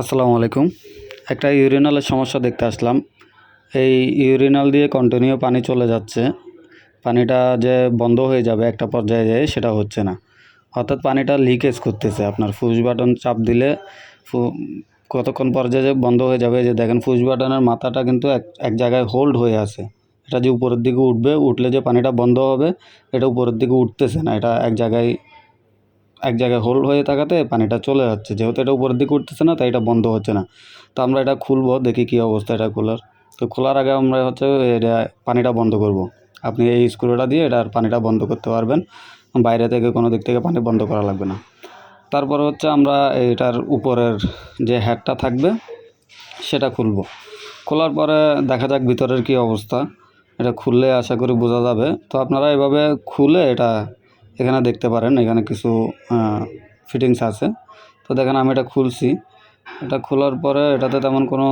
আসসালামু আলাইকুম। একটা ইউরিনালের সমস্যা দেখতে আসলাম। এই ইউরিনাল দিয়ে কন্টিনিউ পানি চলে যাচ্ছে। পানিটা যে বন্ধ হয়ে যাবে একটা পর্যায়ে যেয়ে সেটা হচ্ছে না। অর্থাৎ পানিটা লিকেজ করতেছে আপনার। ফুস বাটন চাপ দিলে কতক্ষণ পর্যায়ে বন্ধ হয়ে যাবে যে দেখেন ফুস বাটনের মাথাটা কিন্তু এক এক জায়গায় হোল্ড হয়ে আছে। এটা যে উপরের দিকে উঠবে, উঠলে যে পানিটা বন্ধ হবে, এটা উপরের দিকে উঠতেছে না। এটা এক জায়গায় এক জায়গায় হোল্ড হয়ে থাকাতে পানিটা চলে যাচ্ছে। যেহেতু এটা উপরের দিকে উঠতেছে না, তাই এটা বন্ধ হচ্ছে না। তো আমরা এটা খুলবো, দেখি কী অবস্থা এটা খোলার। তো খোলার আগে আমরা হচ্ছে এটা পানিটা বন্ধ করব। আপনি এই স্ক্রুটা দিয়ে এটার পানিটা বন্ধ করতে পারবেন। বাইরে থেকে কোনো দিক থেকে পানি বন্ধ করা লাগবে না। তারপরে হচ্ছে আমরা এটার উপরের যে হ্যাডটা থাকবে, সেটা খুলবো। খোলার পরে দেখা যাক ভিতরের কী অবস্থা। এটা খুললে আশা করি বোঝা যাবে। তো আপনারা এভাবে খুলে এটা এখানে দেখতে পারেন, এখানে কিছু ফিটিংস আছে। তো দেখেন আমি এটা খুলছি। এটা খোলার পরে এটাতে তেমন কোনো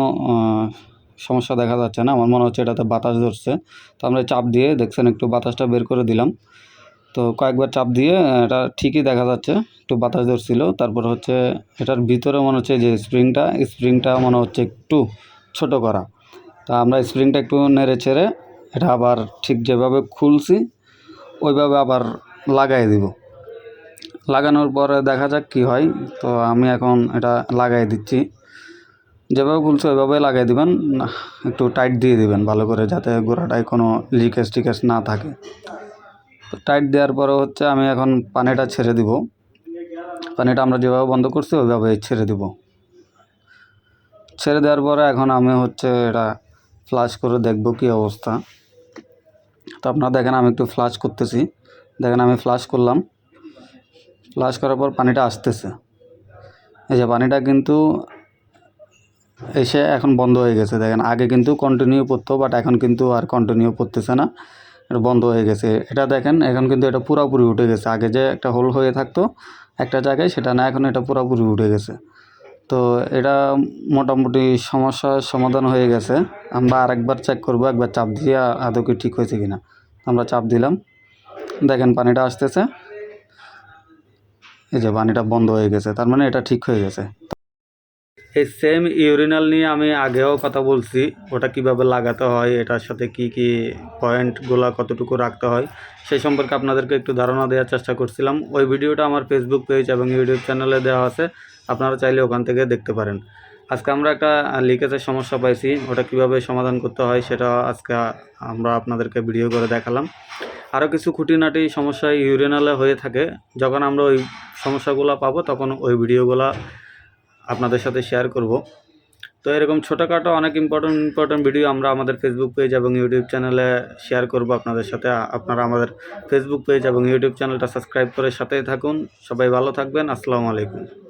সমস্যা দেখা যাচ্ছে না। আমার মনে হচ্ছে এটাতে বাতাস ধরছে। তো আমরা চাপ দিয়ে, দেখছেন একটু বাতাসটা বের করে দিলাম। তো কয়েকবার চাপ দিয়ে এটা ঠিকই দেখা যাচ্ছে, একটু বাতাস ধরছিল। তারপর হচ্ছে, এটার ভিতরে মনে হচ্ছে যে স্প্রিংটা স্প্রিংটা মনে হচ্ছে একটু ছোট করা। তা আমরা স্প্রিংটা একটু নেড়ে ছেড়ে এটা আবার ঠিক যেভাবে খুলছি, ওইভাবে আবার লাগাই দিব। লাগানোর পরে দেখা যাক কি হয়। তো আমি এখন এটা লাগাই দিচ্ছি। যেভাবে খুলছে ওইভাবে লাগাই দিবেন। একটু টাইট দিয়ে দিবেন ভালো করে যাতে গোড়াটায় কোনো লিকেজ টিকেজ না থাকে। তো টাইট দেওয়ার পরে হচ্ছে আমি এখন পানিটা ছেড়ে দিব। পানিটা আমরা যেভাবে বন্ধ করছি ওইভাবে ছেড়ে দিব। ছেড়ে দেওয়ার পরে এখন আমি হচ্ছে এটা ফ্লাশ করে দেখব কি অবস্থা। তো আপনারা দেখেন আমি একটু ফ্লাশ করতেছি। দেখেন আমি ফ্লাশ করলাম। ফ্লাশ করার পর পানিটা আসতেছে। এই যে পানিটা কিন্তু এসে এখন বন্ধ হয়ে গেছে। দেখেন, আগে কিন্তু কন্টিনিউ পড়তো বাট এখন কিন্তু আর কন্টিনিউ পড়তেছে না। এটা বন্ধ হয়ে গেছে। এটা দেখেন, এখন কিন্তু এটা পুরোপুরি উঠে গেছে। আগে যে একটা হোল হয়ে থাকতো, একটা জায়গায়, সেটা না, এখন এটা পুরোপুরি উঠে গেছে। তো এটা মোটামুটি সমস্যার সমাধান হয়ে গেছে। আমরা আরেকবার চেক করব, একবার চাপ দিয়ে আদৌ কি ঠিক হয়েছে কিনা। আমরা চাপ দিলাম। দেখেন পানিটা আসতেছে। এই যে পানিটা বন্ধ হয়ে গেছে, তার মানে এটা ঠিক হয়ে গেছে। এই সেম ইউরিনাল নিয়ে আমি আগেও কথা বলছি, ওটা কীভাবে লাগাতে হয়, এটার সাথে কি কি পয়েন্টগুলো কতটুকু রাখতে হয়, সেই সম্পর্কে আপনাদেরকে একটু ধারণা দেওয়ার চেষ্টা করছিলাম। ওই ভিডিওটা আমার ফেসবুক পেজ এবং ইউটিউব চ্যানেলে দেওয়া আছে, আপনারা চাইলে ওখান থেকে দেখতে পারেন। আজকে আমরা একটা লিকেজের সমস্যা পাইছি, ওটা কীভাবে সমাধান করতে হয়, সেটা আজকে আমরা আপনাদেরকে ভিডিও করে দেখালাম। আরও কিছু খুঁটিনাটি সমস্যা ইউরিনালে হয়ে থাকে। যখন আমরা ওই সমস্যাগুলো পাবো, তখন ওই ভিডিওগুলো আপনাদের সাথে শেয়ার করব। তো এরকম ছোটোখাটো অনেক ইম্পর্টেন্ট ইম্পর্টেন্ট ভিডিও আমরা আমাদের ফেসবুক পেজ এবং ইউটিউব চ্যানেলে শেয়ার করব আপনাদের সাথে। আপনারা আমাদের ফেসবুক পেজ এবং ইউটিউব চ্যানেলটা সাবস্ক্রাইব করে সাথেই থাকুন। সবাই ভালো থাকবেন। আসসালামু আলাইকুম।